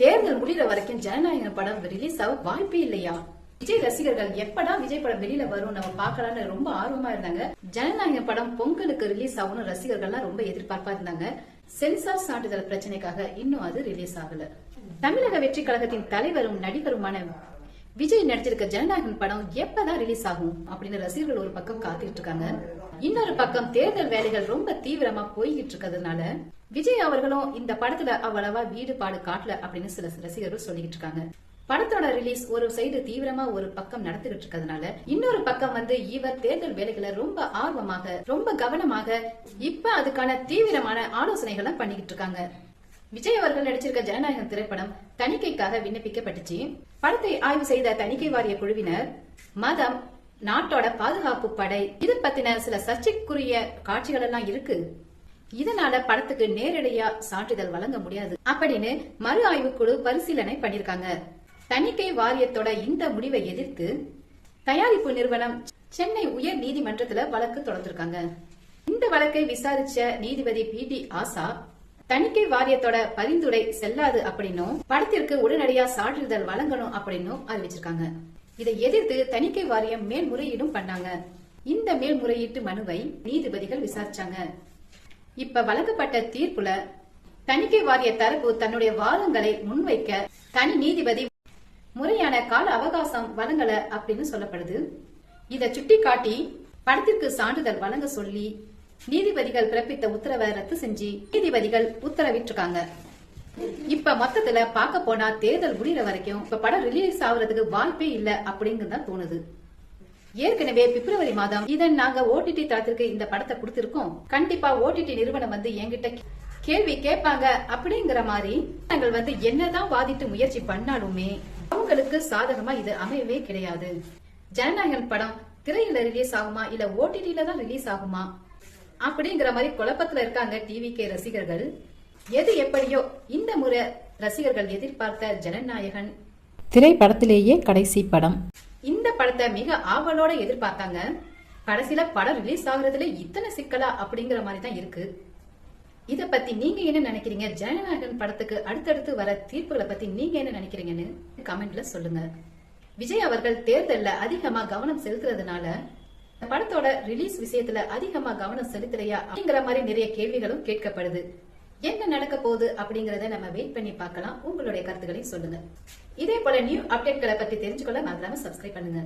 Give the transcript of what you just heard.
தேர்தல் முடிகிற வரைக்கும் ஜனநாயக படம் ரிலீஸ் ஆக வாய்ப்பே இல்லையா? விஜய் ரசிகர்கள் எப்படா விஜய் படம் வெளியில வரும் நம்ம பாக்கலாம்னு ரொம்ப ஆர்வமா இருந்தாங்க. ஜனநாயக படம் பொங்கலுக்கு ரிலீஸ் ஆகும்னு ரசிகர்கள்லாம் ரொம்ப எதிர்பார்ப்பா இருந்தாங்க. சென்சார் சான்றிதழ் பிரச்சனைக்காக இன்னும் அது ரிலீஸ் ஆகல. தமிழக வெற்றி கழகத்தின் தலைவரும் நடிகருமான விஜய் நடிச்சிருக்க ஜனநாயகன் படம் எப்பதான் ரிலீஸ் ஆகும் அப்படின்னு ரசிகர்கள் ஒரு பக்கம் காத்துட்டு இருக்காங்க. இன்னொரு பக்கம் தேர்தல் வேலைகள் ரொம்ப தீவிரமா போய்கிட்டு இருக்கிறதுனால விஜய் அவர்களும் இந்த படத்துல அவ்வளவா வீடுபாடு காட்டல அப்படின்னு சில ரசிகர்கள் சொல்லிக்கிட்டு இருக்காங்க. படத்தோட ரிலீஸ் ஒரு சைடு தீவிரமா ஒரு பக்கம் நடந்துகிட்டு இருக்கிறதுனால இன்னொரு பக்கம் வந்து இவர் தேர்தல் வேலைகளை ரொம்ப ஆர்வமாக ரொம்ப கவனமாக இப்ப அதுக்கான தீவிரமான ஆலோசனைகளை பண்ணிக்கிட்டு இருக்காங்க. விஜய் அவர்கள் நடிச்சிருக்க ஜனநாயகம் திரைப்படம் தணிக்கைக்காக விண்ணப்பிக்கப்பட்டுச்சு. படத்தை ஆய்வு செய்த தணிக்கை வாரிய குழுவினர் மதம் நாட்டோட பாதுகாப்பு படை இது பத்தின சில சர்ச்சைக்குரிய காட்சிகள் எல்லாம் இருக்கு. இதனால படத்துக்கு நேரடியா சான்றிதழ் வழங்க முடியாது. அப்படின்னு மறு ஆய்வு குழு பரிசீலனை பண்ணிருக்காங்க. தணிக்கை வாரியத்தோட இந்த முடிவை எதிர்த்து தயாரிப்பு நிறுவனம் சென்னை உயர் நீதிமன்றத்துல வழக்கு தொடர்ந்திருக்காங்க. இந்த வழக்கை விசாரிச்ச நீதிபதி பி டி ஆசா தணிக்கை வாரியத்தோட பரிந்துரை செல்லாது அப்படின்னும் படத்திற்கு உடனடியா சான்றிதழ் வழங்கணும் அப்படின்னும் அறிவிச்சிருக்காங்க. இதை எதிர்த்து தணிக்கை வாரியம் மேல்முறையீடும் பண்ணாங்க. இந்த மேல்முறையீட்டு மனுவை நீதிபதிகள் விசாரிச்சாங்க. இப்ப வழங்கப்பட்ட தீர்ப்புல தணிக்கை வாரிய தரப்பு தன்னுடைய வாதங்களை முன்வைக்க தனி நீதிபதி முறையான கால அவகாசம் வழங்கல அப்படின்னு சொல்லப்படுது. இத சுட்டிக்காட்டி படத்திற்கு சான்றிதழ் வழங்க சொல்லி நீதிபதிகள் பிறப்பித்த உத்தரவை ரத்து செஞ்சு நீதிபதிகள் உத்தரவிட்டிருக்காங்க. இப்ப மொத்தத்துல பார்க்க போனா தேர்தல் முடிகிற வரைக்கும் இப்ப படம் ரிலீஸ் ஆகுறதுக்கு வாய்ப்பே இல்ல அப்படிங்கிறது தான் தோணுது. ஏற்கனவே பிப்ரவரி மாதம் இதன் நாங்க ஓடிடி தளத்திற்கு இந்த படத்தை கொடுத்திருக்கோம். கண்டிப்பா ஓடிடி நிறுவனம் வந்து என்கிட்ட கேள்வி கேட்பாங்க அப்படிங்கிற மாதிரி நாங்கள் வந்து என்னதான் வாதிட்டு முயற்சி பண்ணாலுமே அவங்களுக்கு சாதகமா இது அமையவே கிடையாது. ஜனநாயகன் படம் திரையில ரிலீஸ் ஆகுமா இல்ல ஓடிடில தான் ரிலீஸ் ஆகுமா? அப்படிங்கிற மாதிரி குழப்பத்துல இருக்காங்க டிவி கே ரசிகர்கள். எது எப்படியோ இந்த முறை ரசிகர்கள் எதிர்பார்த்த ஜனநாயகன். திரைப்படத்திலேயே கடைசி படம். இந்த படத்தை மிக ஆவலோட எதிர்பார்த்தாங்க. கடைசியில படம் ரிலீஸ் ஆகுறதுல இத்தனை சிக்கலா அப்படிங்கிற மாதிரி தான் இருக்கு. இத பத்தி நீங்க என்ன நினைக்கிறீங்க? ஜனநாயகன் படத்துக்கு அடுத்தடுத்து வர தீர்ப்புகளை பத்தி நீங்க என்ன நினைக்கிறீங்கன்னு கமெண்ட்ல சொல்லுங்க. விஜய் அவர்கள் தேர்தல்ல அதிகமா கவனம் செலுத்துறதுனால இந்த படத்தோட ரிலீஸ் விஷயத்துல அதிகமா கவனம் செலுத்தலையா அப்படிங்கிற மாதிரி நிறைய கேள்விகளும் கேட்கப்படுது. என்ன நடக்க போகுது அப்படிங்கறத நம்ம வெயிட் பண்ணி பார்க்கலாம். உங்களுடைய கருத்துக்களையும் சொல்லுங்க. இதே போல நியூ அப்டேட்களை பத்தி தெரிஞ்சுக்கொள்ள மறக்காம சப்ஸ்கிரைப் பண்ணுங்க.